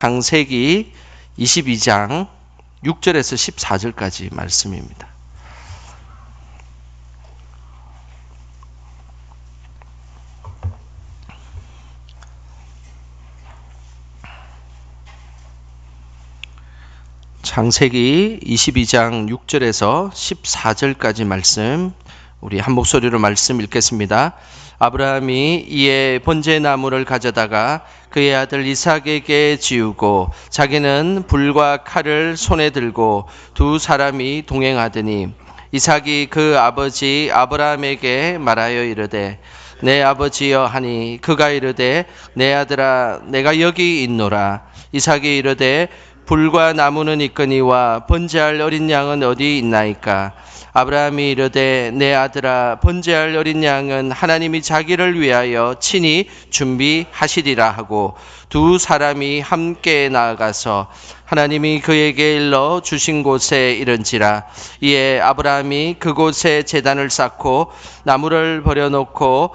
창세기 22장 6절에서 14절까지 말씀입니다. 창세기 22장 6절에서 14절까지 말씀 우리 한 목소리로 말씀 읽겠습니다. 아브라함이 이에 번제 나무를 가져다가 그의 아들 이삭에게 지우고 자기는 불과 칼을 손에 들고 두 사람이 동행하더니 이삭이 그 아버지 아브라함에게 말하여 이르되 내 아버지여 하니 그가 이르되 내 아들아 내가 여기 있노라. 이삭이 이르되 불과 나무는 있거니와 번제할 어린 양은 어디 있나이까? 아브라함이 이르되 내 아들아 번제할 어린 양은 하나님이 자기를 위하여 친히 준비하시리라 하고 두 사람이 함께 나아가서 하나님이 그에게 일러 주신 곳에 이른지라. 이에 아브라함이 그곳에 제단을 쌓고 나무를 버려놓고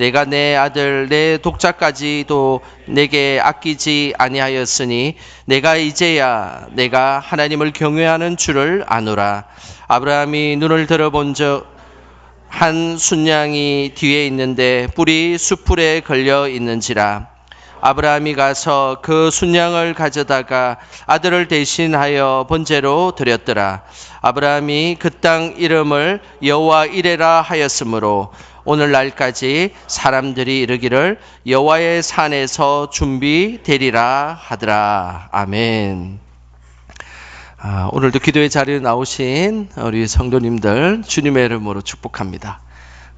내가 내 아들 내 독자까지도 내게 아끼지 아니하였으니 내가 이제야 내가 하나님을 경외하는 줄을 아노라. 아브라함이 눈을 들어본 적 한 순양이 뒤에 있는데 뿔이 숯불에 걸려 있는지라. 아브라함이 가서 그 순양을 가져다가 아들을 대신하여 번제로 드렸더라. 아브라함이 그 땅 이름을 여호와 이레라 하였으므로 오늘날까지 사람들이 이르기를 여호와의 산에서 준비되리라 하더라 아멘. 아, 오늘도 기도의 자리에 나오신 우리 성도님들 주님의 이름으로 축복합니다.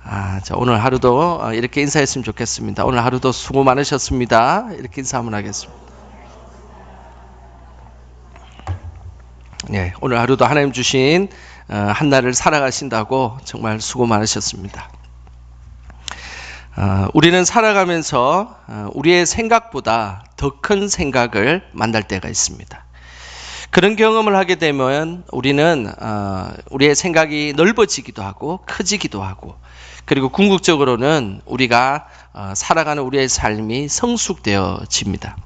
아, 자, 오늘 하루도 어, 이렇게 인사했으면 좋겠습니다. 오늘 하루도 수고 많으셨습니다. 이렇게 인사 한번 하겠습니다. 네, 오늘 하루도 하나님 주신 어, 한 날을 살아가신다고 정말 수고 많으셨습니다. 어, 우리는 살아가면서 우리의 생각보다 더 큰 생각을 만날 때가 있습니다. 그런 경험을 하게 되면 우리는 어, 우리의 생각이 넓어지기도 하고 커지기도 하고 그리고 궁극적으로는 우리가 어, 살아가는 우리의 삶이 성숙되어집니다.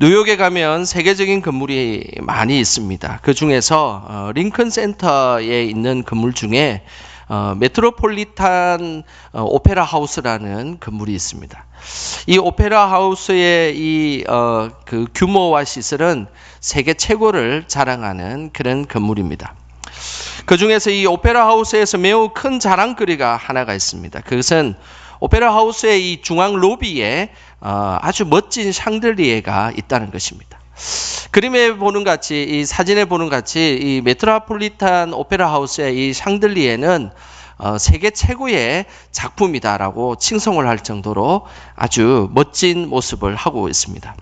뉴욕에 가면 세계적인 건물이 많이 있습니다. 그 중에서 어, 링컨 센터에 있는 건물 중에 어, 메트로폴리탄 어, 오페라 하우스라는 건물이 있습니다. 이 오페라 하우스의 이 어, 그 규모와 시설은 세계 최고를 자랑하는 그런 건물입니다. 그 중에서 이 오페라 하우스에서 매우 큰 자랑거리가 하나가 있습니다. 그것은 오페라 하우스의 이 중앙 로비에 어, 아주 멋진 샹들리에가 있다는 것입니다. 그림에 보는 같이 이 사진에 보는 같이 이 메트로폴리탄 오페라 하우스의 이 샹들리에는 어, 세계 최고의 작품이다라고 칭송을 할 정도로 아주 멋진 모습을 하고 있습니다.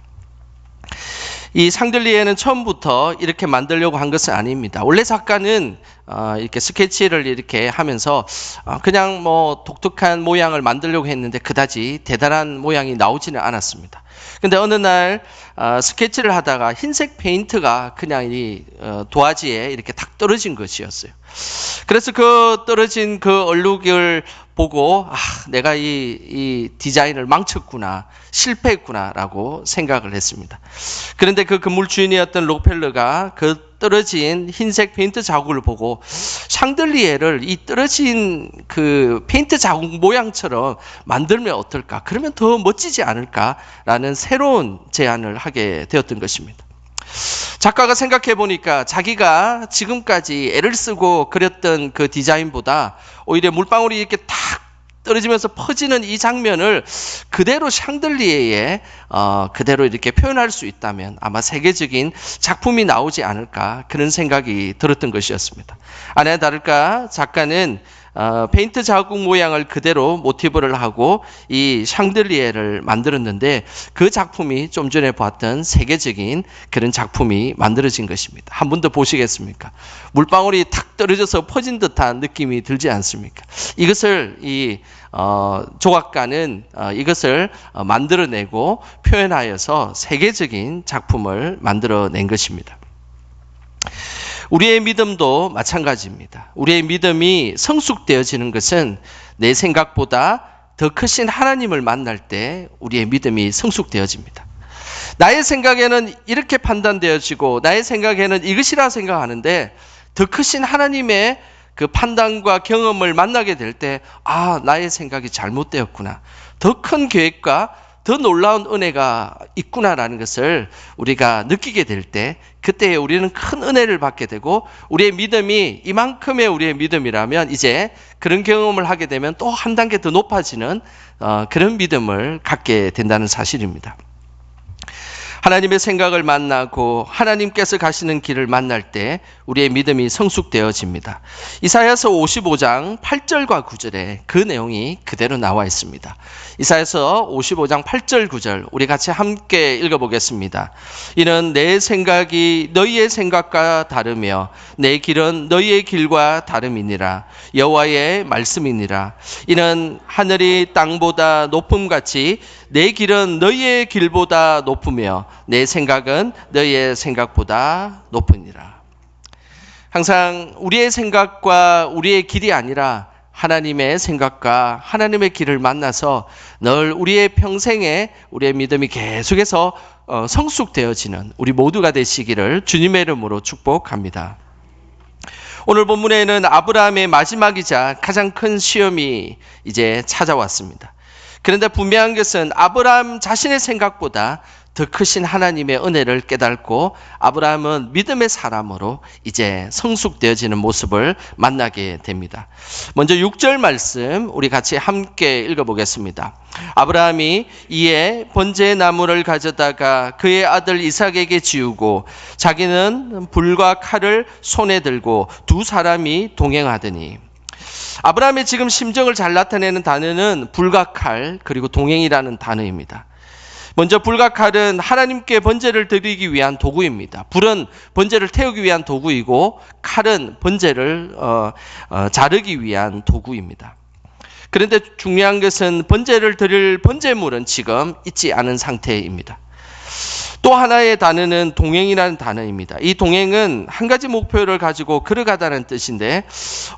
이 상들리에는 처음부터 이렇게 만들려고 한 것은 아닙니다. 원래 작가는 어, 이렇게 스케치를 이렇게 하면서 어, 그냥 뭐 독특한 모양을 만들려고 했는데 그다지 대단한 모양이 나오지는 않았습니다. 근데 어느 날 어, 스케치를 하다가 흰색 페인트가 그냥 이 어, 도화지에 이렇게 탁 떨어진 것이었어요. 그래서 그 떨어진 그 얼룩을 보고 아 내가 이, 이 디자인을 망쳤구나 실패했구나라고 생각을 했습니다. 그런데 그 건물 주인이었던 록펠러가 그 떨어진 흰색 페인트 자국을 보고 샹들리에를 이 떨어진 그 페인트 자국 모양처럼 만들면 어떨까? 그러면 더 멋지지 않을까라는 새로운 제안을 하게 되었던 것입니다. 작가가 생각해 보니까 자기가 지금까지 애를 쓰고 그렸던 그 디자인보다 오히려 물방울이 이렇게 탁 떨어지면서 퍼지는 이 장면을 그대로 샹들리에에 어, 그대로 이렇게 표현할 수 있다면 아마 세계적인 작품이 나오지 않을까 그런 생각이 들었던 것이었습니다. 아니나 다를까 작가는 어, 페인트 자국 모양을 그대로 모티브를 하고 이 샹들리에를 만들었는데 그 작품이 좀 전에 봤던 세계적인 그런 작품이 만들어진 것입니다. 한 번 더 보시겠습니까? 물방울이 탁 떨어져서 퍼진 듯한 느낌이 들지 않습니까? 이것을 이 어, 조각가는 어, 이것을 어, 만들어내고 표현하여서 세계적인 작품을 만들어낸 것입니다. 우리의 믿음도 마찬가지입니다. 우리의 믿음이 성숙되어지는 것은 내 생각보다 더 크신 하나님을 만날 때 우리의 믿음이 성숙되어집니다. 나의 생각에는 이렇게 판단되어지고 나의 생각에는 이것이라 생각하는데 더 크신 하나님의 그 판단과 경험을 만나게 될 때, 아, 나의 생각이 잘못되었구나. 더 큰 계획과 더 놀라운 은혜가 있구나라는 것을 우리가 느끼게 될 때, 그때 우리는 큰 은혜를 받게 되고, 우리의 믿음이 이만큼의 우리의 믿음이라면 이제 그런 경험을 하게 되면 또 한 단계 더 높아지는 어, 그런 믿음을 갖게 된다는 사실입니다. 하나님의 생각을 만나고 하나님께서 가시는 길을 만날 때 우리의 믿음이 성숙되어집니다. 이사야서 55장 8절과 9절에 그 내용이 그대로 나와 있습니다. 이사야서 55장 8절 9절 우리 같이 함께 읽어 보겠습니다. 이는 내 생각이 너희의 생각과 다르며 내 길은 너희의 길과 다름이니라 여호와의 말씀이니라 이는 하늘이 땅보다 높음 같이 내 길은 너희의 길보다 높으며 내 생각은 너희의 생각보다 높으니라. 항상 우리의 생각과 우리의 길이 아니라 하나님의 생각과 하나님의 길을 만나서 늘 우리의 평생에 우리의 믿음이 계속해서 어, 성숙되어지는 우리 모두가 되시기를 주님의 이름으로 축복합니다. 오늘 본문에는 아브라함의 마지막이자 가장 큰 시험이 이제 찾아왔습니다. 그런데 분명한 것은 아브라함 자신의 생각보다 더 크신 하나님의 은혜를 깨닫고 아브라함은 믿음의 사람으로 이제 성숙되어지는 모습을 만나게 됩니다. 먼저 6절 말씀 우리 같이 함께 읽어보겠습니다. 아브라함이 이에 번제 나무를 가져다가 그의 아들 이삭에게 지우고 자기는 불과 칼을 손에 들고 두 사람이 동행하더니 아브라함의 지금 심정을 잘 나타내는 단어는 불과 칼 그리고 동행이라는 단어입니다. 먼저 불과 칼은 하나님께 번제를 드리기 위한 도구입니다. 불은 번제를 태우기 위한 도구이고 칼은 번제를 어, 어, 자르기 위한 도구입니다. 그런데 중요한 것은 번제를 드릴 번제물은 지금 있지 않은 상태입니다. 또 하나의 단어는 동행이라는 단어입니다. 이 동행은 한 가지 목표를 가지고 걸어가다는 뜻인데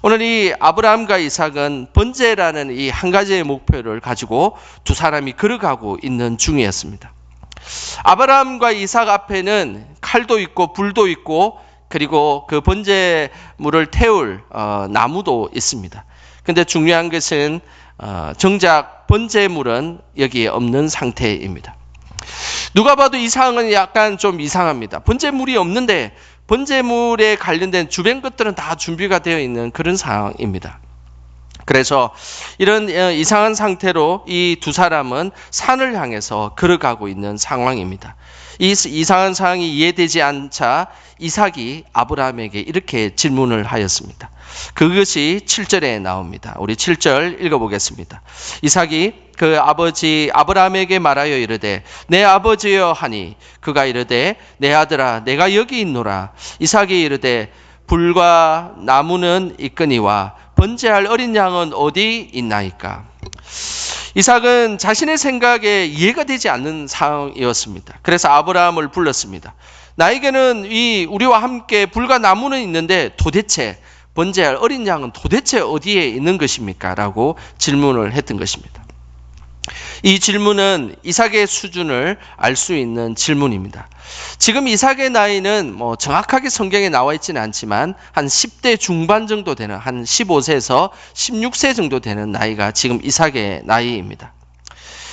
오늘 이 아브라함과 이삭은 번제라는 이 한 가지의 목표를 가지고 두 사람이 걸어가고 있는 중이었습니다. 아브라함과 이삭 앞에는 칼도 있고 불도 있고 그리고 그 번제물을 태울 어, 나무도 있습니다. 근데 중요한 것은 어, 정작 번제물은 여기에 없는 상태입니다. 누가 봐도 이 상황은 약간 좀 이상합니다. 번제물이 없는데 번제물에 관련된 주변 것들은 다 준비가 되어 있는 그런 상황입니다. 그래서 이런 어, 이상한 상태로 이 두 사람은 산을 향해서 걸어가고 있는 상황입니다. 이 이상한 상황이 이해되지 않자 이삭이 아브라함에게 이렇게 질문을 하였습니다. 그것이 7절에 나옵니다. 우리 7절 읽어보겠습니다. 이삭이 그 아버지 아브라함에게 말하여 이르되 내 아버지여 하니 그가 이르되 내 아들아 내가 여기 있노라 이삭이 이르되 불과 나무는 있거니와 번제할 어린 양은 어디 있나이까 이삭은 자신의 생각에 이해가 되지 않는 상황이었습니다. 그래서 아브라함을 불렀습니다. 나에게는 이 우리와 함께 불과 나무는 있는데 도대체 번제할 어린 양은 도대체 어디에 있는 것입니까? 라고 질문을 했던 것입니다. 이 질문은 이삭의 수준을 알 수 있는 질문입니다. 지금 이삭의 나이는 뭐 정확하게 성경에 나와 있지는 않지만 한 10대 중반 정도 되는 한 15세에서 16세 정도 되는 나이가 지금 이삭의 나이입니다.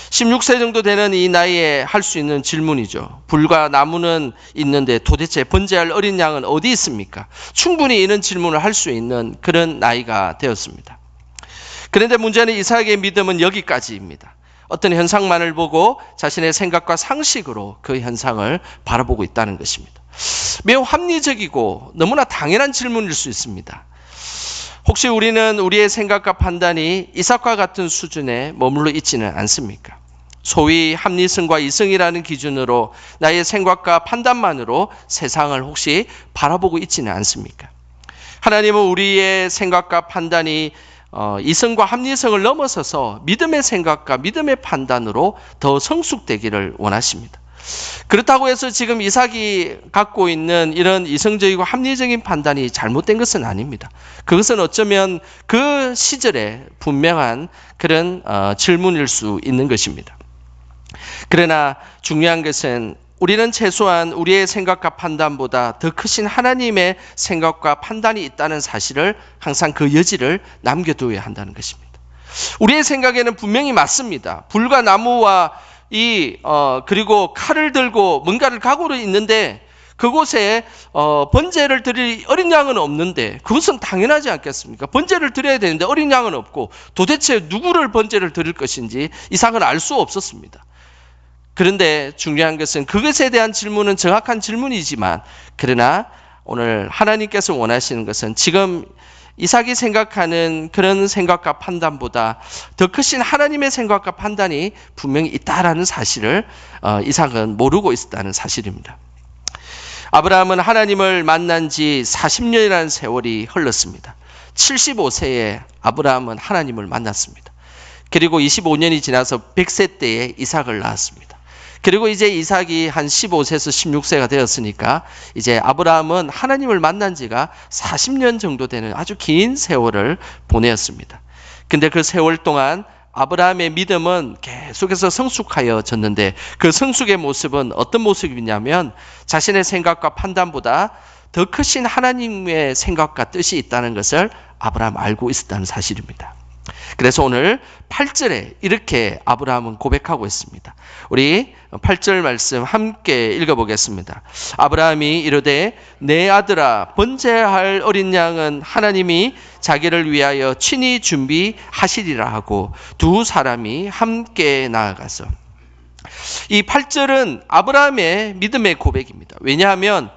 16세 정도 되는 이 나이에 할 수 있는 질문이죠. 불과 나무는 있는데 도대체 번제할 어린 양은 어디 있습니까? 충분히 이런 질문을 할 수 있는 그런 나이가 되었습니다. 그런데 문제는 이삭의 믿음은 여기까지입니다. 어떤 현상만을 보고 자신의 생각과 상식으로 그 현상을 바라보고 있다는 것입니다. 매우 합리적이고 너무나 당연한 질문일 수 있습니다. 혹시 우리는 우리의 생각과 판단이 이삭과 같은 수준에 머물러 있지는 않습니까? 소위 합리성과 이성이라는 기준으로 나의 생각과 판단만으로 세상을 혹시 바라보고 있지는 않습니까? 하나님은 우리의 생각과 판단이 어, 이성과 합리성을 넘어서서 믿음의 생각과 믿음의 판단으로 더 성숙되기를 원하십니다. 그렇다고 해서 지금 이삭이 갖고 있는 이런 이성적이고 합리적인 판단이 잘못된 것은 아닙니다. 그것은 어쩌면 그 시절에 분명한 그런 어, 질문일 수 있는 것입니다. 그러나 중요한 것은 우리는 최소한 우리의 생각과 판단보다 더 크신 하나님의 생각과 판단이 있다는 사실을 항상 그 여지를 남겨두어야 한다는 것입니다. 우리의 생각에는 분명히 맞습니다. 불과 나무와 이 어, 그리고 칼을 들고 뭔가를 각오로 있는데 그곳에 어, 번제를 드릴 어린 양은 없는데 그것은 당연하지 않겠습니까? 번제를 드려야 되는데 어린 양은 없고 도대체 누구를 번제를 드릴 것인지 이상을 알수 없었습니다. 그런데 중요한 것은 그것에 대한 질문은 정확한 질문이지만 그러나 오늘 하나님께서 원하시는 것은 지금 이삭이 생각하는 그런 생각과 판단보다 더 크신 하나님의 생각과 판단이 분명히 있다라는 사실을 어, 이삭은 모르고 있었다는 사실입니다. 아브라함은 하나님을 만난 지 40년이라는 세월이 흘렀습니다. 75세에 아브라함은 하나님을 만났습니다. 그리고 25년이 지나서 100세 때에 이삭을 낳았습니다. 그리고 이제 이삭이 한 15세에서 16세가 되었으니까 이제 아브라함은 하나님을 만난 지가 40년 정도 되는 아주 긴 세월을 보내었습니다. 근데 그 세월 동안 아브라함의 믿음은 계속해서 성숙하여졌는데 그 성숙의 모습은 어떤 모습이냐면 자신의 생각과 판단보다 더 크신 하나님의 생각과 뜻이 있다는 것을 아브라함 알고 있었다는 사실입니다. 그래서 오늘 8절에 이렇게 아브라함은 고백하고 있습니다. 우리 8절 말씀 함께 읽어보겠습니다. 아브라함이 이르되 내 아들아 번제할 어린 양은 하나님이 자기를 위하여 친히 준비하시리라 하고 두 사람이 함께 나아가서 이 8절은 아브라함의 믿음의 고백입니다. 왜냐하면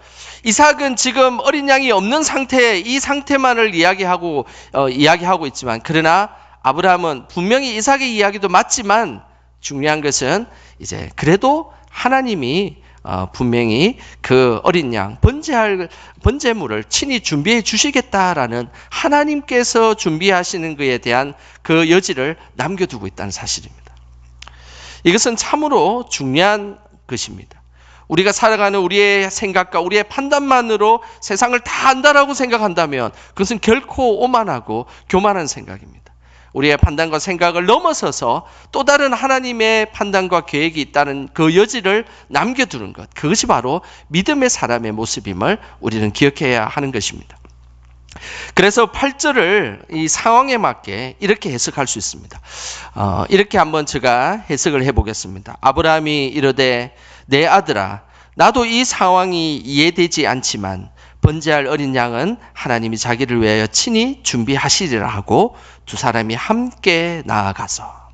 이삭은 지금 어린 양이 없는 상태에 이 상태만을 이야기하고 어, 이야기하고 있지만 그러나 아브라함은 분명히 이삭의 이야기도 맞지만 중요한 것은 이제 그래도 하나님이 어, 분명히 그 어린 양 번제할 번제물을 친히 준비해 주시겠다라는 하나님께서 준비하시는 것에 대한 그 여지를 남겨두고 있다는 사실입니다. 이것은 참으로 중요한 것입니다. 우리가 살아가는 우리의 생각과 우리의 판단만으로 세상을 다 안다라고 생각한다면 그것은 결코 오만하고 교만한 생각입니다. 우리의 판단과 생각을 넘어서서 또 다른 하나님의 판단과 계획이 있다는 그 여지를 남겨두는 것. 그것이 바로 믿음의 사람의 모습임을 우리는 기억해야 하는 것입니다. 그래서 8절을 이 상황에 맞게 이렇게 해석할 수 있습니다. 어, 이렇게 한번 제가 해석을 해보겠습니다. 아브라함이 이르되 내 아들아 나도 이 상황이 이해되지 않지만 번제할 어린 양은 하나님이 자기를 위하여 친히 준비하시리라 하고 두 사람이 함께 나아가서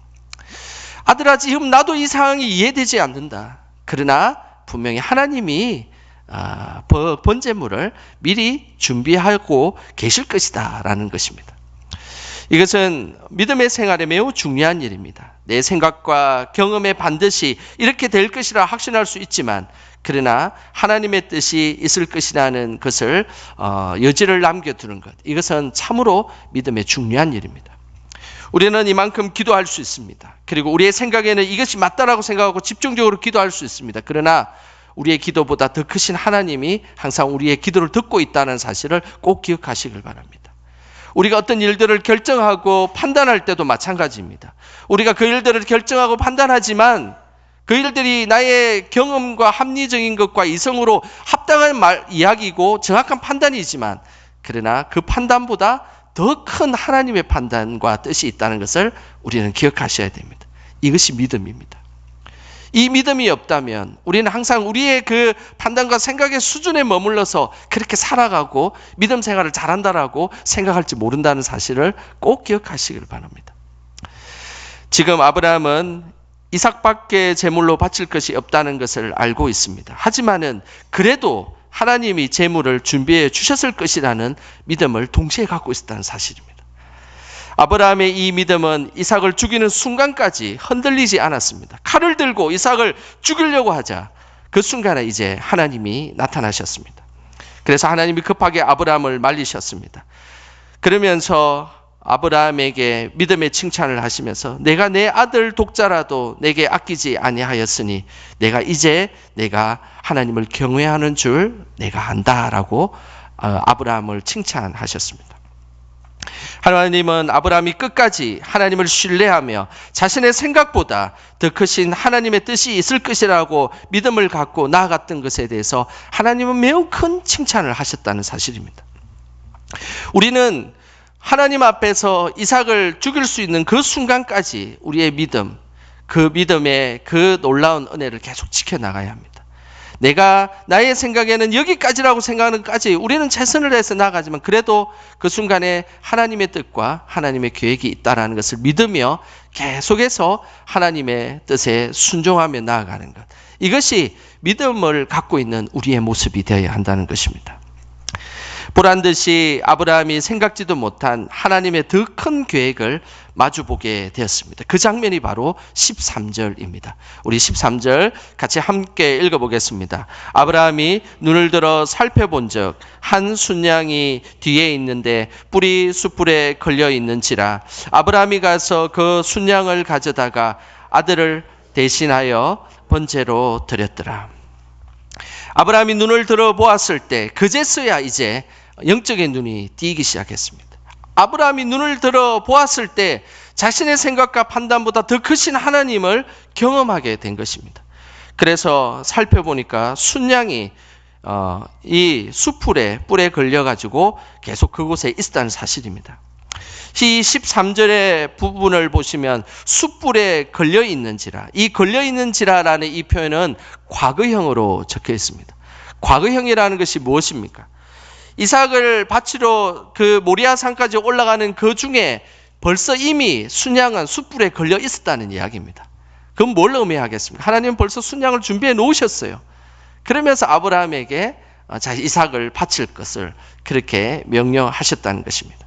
아들아 지금 나도 이 상황이 이해되지 않는다. 그러나 분명히 하나님이 아, 번제물을 미리 준비하고 계실 것이다라는 것입니다. 이것은 믿음의 생활에 매우 중요한 일입니다. 내 생각과 경험에 반드시 이렇게 될 것이라 확신할 수 있지만 그러나 하나님의 뜻이 있을 것이라는 것을 어, 여지를 남겨두는 것 이것은 참으로 믿음의 중요한 일입니다. 우리는 이만큼 기도할 수 있습니다. 그리고 우리의 생각에는 이것이 맞다라고 생각하고 집중적으로 기도할 수 있습니다. 그러나 우리의 기도보다 더 크신 하나님이 항상 우리의 기도를 듣고 있다는 사실을 꼭 기억하시길 바랍니다. 우리가 어떤 일들을 결정하고 판단할 때도 마찬가지입니다. 우리가 그 일들을 결정하고 판단하지만 그 일들이 나의 경험과 합리적인 것과 이성으로 합당한 말, 이야기고 정확한 판단이지만 그러나 그 판단보다 더 큰 하나님의 판단과 뜻이 있다는 것을 우리는 기억하셔야 됩니다. 이것이 믿음입니다. 이 믿음이 없다면 우리는 항상 우리의 그 판단과 생각의 수준에 머물러서 그렇게 살아가고 믿음 생활을 잘한다라고 생각할지 모른다는 사실을 꼭 기억하시길 바랍니다. 지금 아브라함은 이삭밖에 제물로 바칠 것이 없다는 것을 알고 있습니다. 하지만은 그래도 하나님이 재물을 준비해 주셨을 것이라는 믿음을 동시에 갖고 있었다는 사실입니다. 아브라함의 이 믿음은 이삭을 죽이는 순간까지 흔들리지 않았습니다. 칼을 들고 이삭을 죽이려고 하자 그 순간에 이제 하나님이 나타나셨습니다. 그래서 하나님이 급하게 아브라함을 말리셨습니다. 그러면서 아브라함에게 믿음의 칭찬을 하시면서 내가 내 아들 독자라도 내게 아끼지 아니하였으니 내가 이제 내가 하나님을 경외하는 줄 내가 안다라고 어, 아브라함을 칭찬하셨습니다. 하나님은 아브라함이 끝까지 하나님을 신뢰하며 자신의 생각보다 더 크신 하나님의 뜻이 있을 것이라고 믿음을 갖고 나아갔던 것에 대해서 하나님은 매우 큰 칭찬을 하셨다는 사실입니다. 우리는 하나님 앞에서 이삭을 죽일 수 있는 그 순간까지 우리의 믿음, 그 믿음의 그 놀라운 은혜를 계속 지켜나가야 합니다. 내가 나의 생각에는 여기까지라고 생각하는 까지 우리는 최선을 다해서 나가지만 그래도 그 순간에 하나님의 뜻과 하나님의 계획이 있다라는 것을 믿으며 계속해서 하나님의 뜻에 순종하며 나아가는 것. 이것이 믿음을 갖고 있는 우리의 모습이 되어야 한다는 것입니다. 보란 듯이 아브라함이 생각지도 못한 하나님의 더 큰 계획을 마주보게 되었습니다. 그 장면이 바로 13절입니다. 우리 13절 같이 함께 읽어보겠습니다. 아브라함이 눈을 들어 살펴본 적 한 순양이 뒤에 있는데 뿔이 숯불에 걸려 있는지라 아브라함이 가서 그 순양을 가져다가 아들을 대신하여 번제로 드렸더라. 아브라함이 눈을 들어 보았을 때 그제서야 이제 영적인 눈이 띄기 시작했습니다. 아브라함이 눈을 들어 보았을 때 자신의 생각과 판단보다 더 크신 하나님을 경험하게 된 것입니다. 그래서 살펴보니까 순양이 어, 이 수풀에 뿔에 걸려가지고 계속 그곳에 있다는 사실입니다. 이 13절의 부분을 보시면 숯불에 걸려 있는지라 이 걸려 있는지라라는 이 표현은 과거형으로 적혀 있습니다. 과거형이라는 것이 무엇입니까? 이삭을 바치러 그 모리아 산까지 올라가는 그 중에 벌써 이미 순양은 숯불에 걸려 있었다는 이야기입니다. 그럼 뭘 의미하겠습니까? 하나님은 벌써 순양을 준비해 놓으셨어요. 그러면서 아브라함에게 어, 자 이삭을 바칠 것을 그렇게 명령하셨다는 것입니다.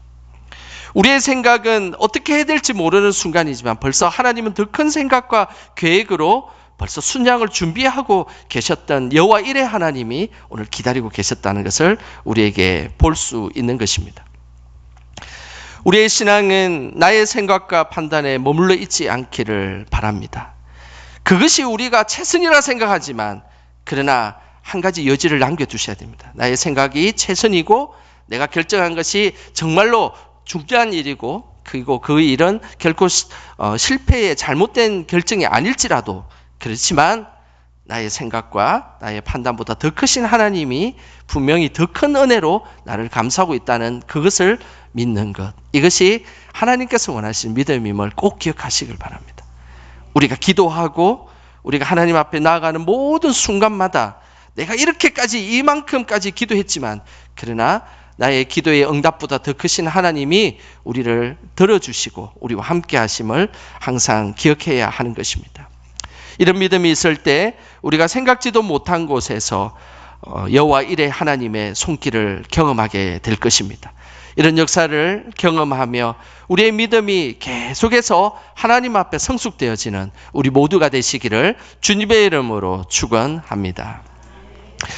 우리의 생각은 어떻게 해야 될지 모르는 순간이지만 벌써 하나님은 더 큰 생각과 계획으로 벌써 순양을 준비하고 계셨던 여호와 일의 하나님이 오늘 기다리고 계셨다는 것을 우리에게 볼 수 있는 것입니다. 우리의 신앙은 나의 생각과 판단에 머물러 있지 않기를 바랍니다. 그것이 우리가 최선이라 생각하지만 그러나 한 가지 여지를 남겨두셔야 됩니다. 나의 생각이 최선이고 내가 결정한 것이 정말로 중요한 일이고 그리고 그 일은 결코 어, 실패의 잘못된 결정이 아닐지라도 그렇지만 나의 생각과 나의 판단보다 더 크신 하나님이 분명히 더 큰 은혜로 나를 감싸고 있다는 그것을 믿는 것. 이것이 하나님께서 원하시는 믿음임을 꼭 기억하시길 바랍니다. 우리가 기도하고 우리가 하나님 앞에 나아가는 모든 순간마다 내가 이렇게까지 이만큼까지 기도했지만 그러나 나의 기도의 응답보다 더 크신 하나님이 우리를 들어주시고 우리와 함께 하심을 항상 기억해야 하는 것입니다. 이런 믿음이 있을 때 우리가 생각지도 못한 곳에서 어, 여호와 일의 하나님의 손길을 경험하게 될 것입니다. 이런 역사를 경험하며 우리의 믿음이 계속해서 하나님 앞에 성숙되어지는 우리 모두가 되시기를 주님의 이름으로 축원합니다.